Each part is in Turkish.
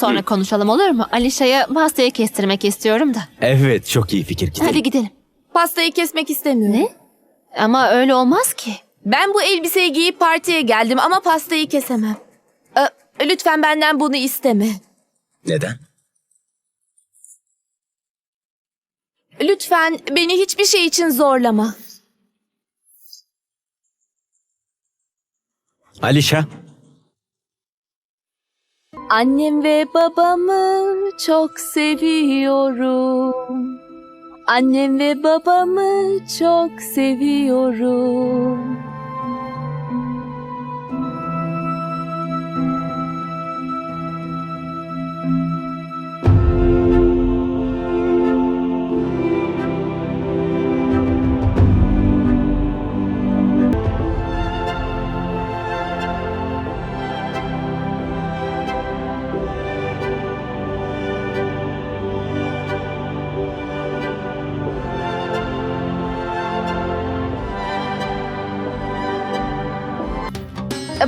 Sonra konuşalım olur mu? Alişa'ya pastayı kestirmek istiyorum da. Evet çok iyi fikir gidelim. Hadi gidelim. Pastayı kesmek istemiyorum. Ne? Ama öyle olmaz ki. Ben bu elbiseyi giyip partiye geldim ama pastayı kesemem. Ee, lütfen benden bunu isteme. Neden? Lütfen beni hiçbir şey için zorlama. Alişa. Annem ve babamı çok seviyorum. Annem ve babamı çok seviyorum.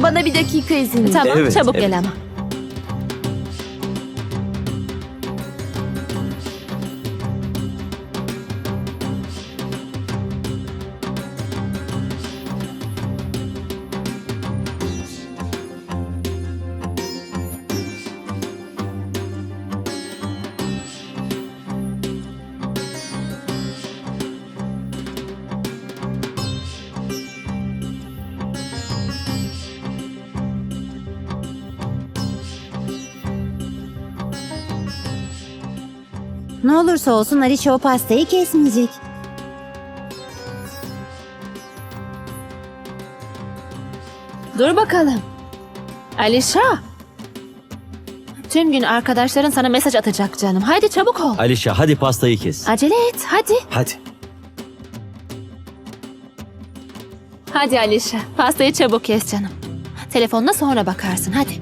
Bana bir dakika izin ver. Tamam Evet, çabuk evet. gel ama. Ne olursa olsun Alice o pastayı kesmeyecek. Dur bakalım. Alişa. Tüm gün arkadaşların sana mesaj atacak canım. Haydi çabuk ol. Alişa hadi pastayı kes. Acele et hadi. Hadi. Hadi Alişa. Pastayı çabuk kes canım. Telefonuna sonra bakarsın hadi.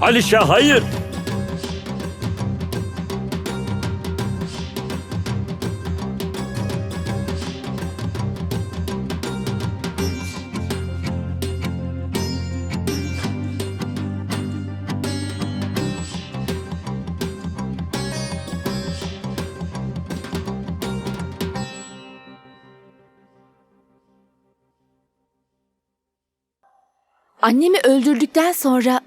Alişa hayır. Annemi öldürdükten sonra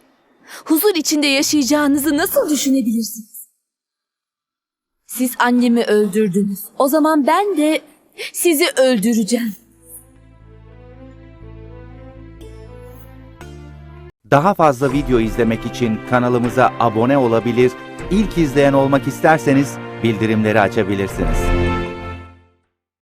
huzur içinde yaşayacağınızı nasıl düşünebilirsiniz? Siz annemi öldürdünüz. O zaman ben de sizi öldüreceğim. Daha fazla video izlemek için kanalımıza abone olabilir, ilk izleyen olmak isterseniz bildirimleri açabilirsiniz.